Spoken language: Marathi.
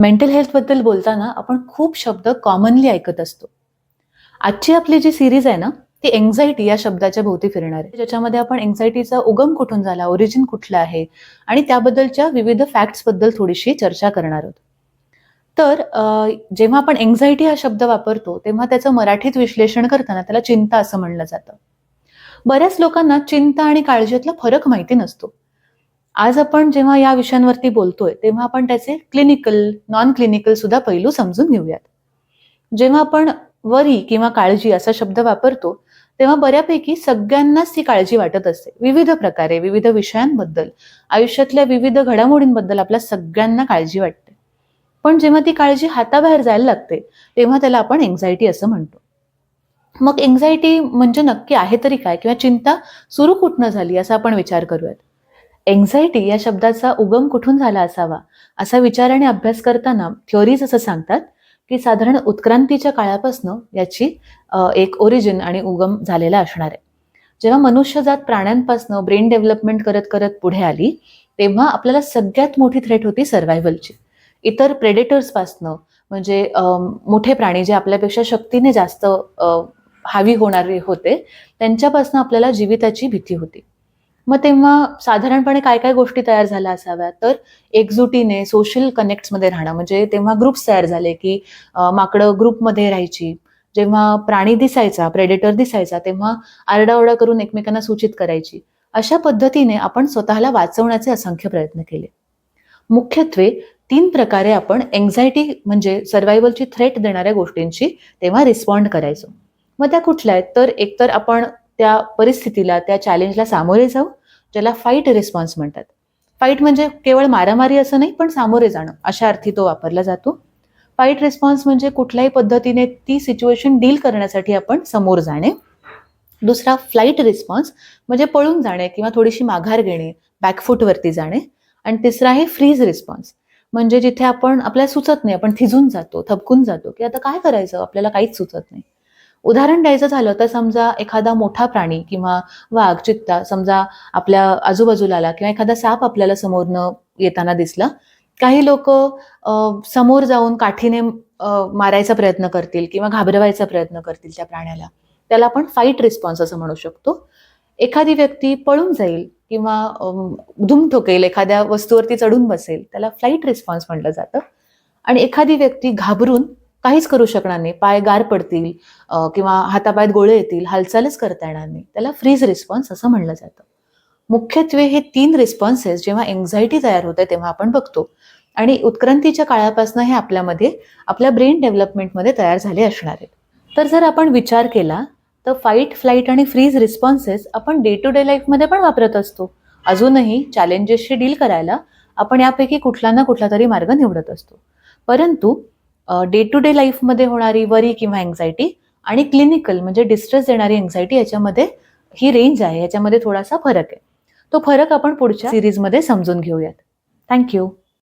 मेंटल हेल्थबद्दल बोलताना आपण खूप शब्द कॉमनली ऐकत असतो. आजची आपली जी सिरीज आहे ना ती एन्झायटी या शब्दाच्या भोवती फिरणार आहे. ज्याच्यामध्ये आपण एन्झायटीचा उगम कुठून झाला ओरिजिन कुठलं आहे आणि त्याबद्दलच्या विविध फॅक्ट्सबद्दल थोडीशी चर्चा करणार आहोत. तर जेव्हा आपण एन्झायटी हा शब्द वापरतो तेव्हा त्याचं मराठीत विश्लेषण करताना त्याला चिंता असं म्हणलं जातं. बऱ्याच लोकांना चिंता आणि काळजीतला फरक माहिती नसतो. आज आपण जेव्हा या विषयांवरती बोलतोय तेव्हा आपण त्याचे क्लिनिकल नॉन क्लिनिकल सुद्धा पैलू समजून घेऊयात. जेव्हा आपण वरी किंवा काळजी असा शब्द वापरतो तेव्हा बऱ्यापैकी सगळ्यांनाच ती काळजी वाटत असते. विविध प्रकारे विविध विषयांबद्दल आयुष्यातल्या विविध घडामोडींबद्दल आपल्या सगळ्यांना काळजी वाटते. पण जेव्हा ती काळजी हाताबाहेर जायला लागते तेव्हा त्याला आपण एन्झायटी असं म्हणतो. मग एन्झायटी म्हणजे नक्की आहे तरी काय किंवा चिंता सुरू कुठनं झाली असा आपण विचार करूयात. एन्झायटी या शब्दाचा उगम कुठून झाला असावा? असा विचार आणि अभ्यास करताना थिअरीज असं सांगतात की साधारण उत्क्रांतीच्या काळापासून याची एक ओरिजिन आणि उगम झालेला असणार आहे. जेव्हा मनुष्यजात प्राण्यांपासून ब्रेन डेव्हलपमेंट करत करत पुढे आली तेव्हा आपल्याला सगळ्यात मोठी थ्रेट होती सर्व्हायव्हलची इतर प्रेडेटर्सपासनं म्हणजे मोठे प्राणी जे आपल्यापेक्षा शक्तीने जास्त हावी होणारे होते त्यांच्यापासून आपल्याला जीविताची भीती होती. मग तेव्हा साधारणपणे काय काय गोष्टी तयार झाल्या असाव्या तर एकजुटीने सोशल कनेक्ट्समध्ये राहणं. म्हणजे तेव्हा ग्रुप्स तयार झाले की माकडं ग्रुपमध्ये राहायची. जेव्हा प्राणी दिसायचा प्रेडेटर दिसायचा तेव्हा आरडाओरडा करून एकमेकांना सूचित करायची. अशा पद्धतीने आपण स्वतःला वाचवण्याचे असंख्य प्रयत्न केले. मुख्यत्वे तीन प्रकारे आपण एन्झायटी म्हणजे सर्व्हायवलची थ्रेट देणाऱ्या गोष्टींची तेव्हा रिस्पॉन्ड करायचो. मग त्या कुठल्या आहेत? तर एकतर आपण त्या परिस्थितीला त्या चॅलेंजला सामोरे जाऊ ज्याला फाईट रिस्पॉन्स म्हणतात. फाईट म्हणजे केवळ मारामारी असं नाही पण सामोरे जाणं अशा अर्थी तो वापरला जातो. फाईट रिस्पॉन्स म्हणजे कुठल्याही पद्धतीने ती सिच्युएशन डील करण्यासाठी आपण समोर जाणे. दुसरा फ्लाईट रिस्पॉन्स म्हणजे पळून जाणे किंवा थोडीशी माघार घेणे बॅकफूटवरती जाणे. आणि तिसरा आहे फ्रीज रिस्पॉन्स म्हणजे जिथे आपण आपल्याला सुचत नाही आपण थिजून जातो थबकून जातो की आता काय करायचं? आपल्याला काहीच सुचत नाही. उदाहरण द्यायचं झालं तर समजा एखादा मोठा प्राणी किंवा वाघ चित्ता समजा आपल्या आजूबाजूला आला किंवा एखादा साप आपल्याला समोरनं येताना दिसला काही लोक समोर जाऊन काठीने मारायचा प्रयत्न करतील किंवा घाबरवायचा प्रयत्न करतील त्या प्राण्याला. त्याला आपण फाईट रिस्पॉन्स असं म्हणू शकतो. एखादी व्यक्ती पळून जाईल किंवा धूम ठोकेल एखाद्या वस्तूवरती चढून बसेल त्याला फ्लाईट रिस्पॉन्स म्हटलं जातं. आणि एखादी व्यक्ती घाबरून काहीच करू शकणार नाही. पाय गार पडतील किंवा हातापायात गोळे येतील हालचालच करता येणार नाही. त्याला फ्रीज रिस्पॉन्स असं म्हणलं जातं. मुख्यत्वे हे तीन रिस्पॉन्सेस जेव्हा एन्झायटी तयार होते तेव्हा आपण बघतो. आणि उत्क्रांतीच्या काळापासून हे आपल्यामध्ये आपल्या ब्रेन डेव्हलपमेंटमध्ये तयार झाले असणार आहेत. तर जर आपण विचार केला तर फाईट फ्लाईट आणि फ्रीज रिस्पॉन्सेस आपण डे टू डे लाईफमध्ये पण वापरत असतो. अजूनही चॅलेंजेसशी डील करायला आपण यापैकी कुठला ना कुठला तरी मार्ग निवडत असतो. परंतु डे टू डे लाईफमध्ये होणारी वरी किंवा अँझायटी आणि क्लिनिकल म्हणजे डिस्ट्रेस देणारी अँझायटी याच्यामध्ये ही रेंज आहे याच्यामध्ये थोडासा फरक आहे. तो फरक आपण पुढच्या सिरीजमध्ये समजून घेऊयात. थँक्यू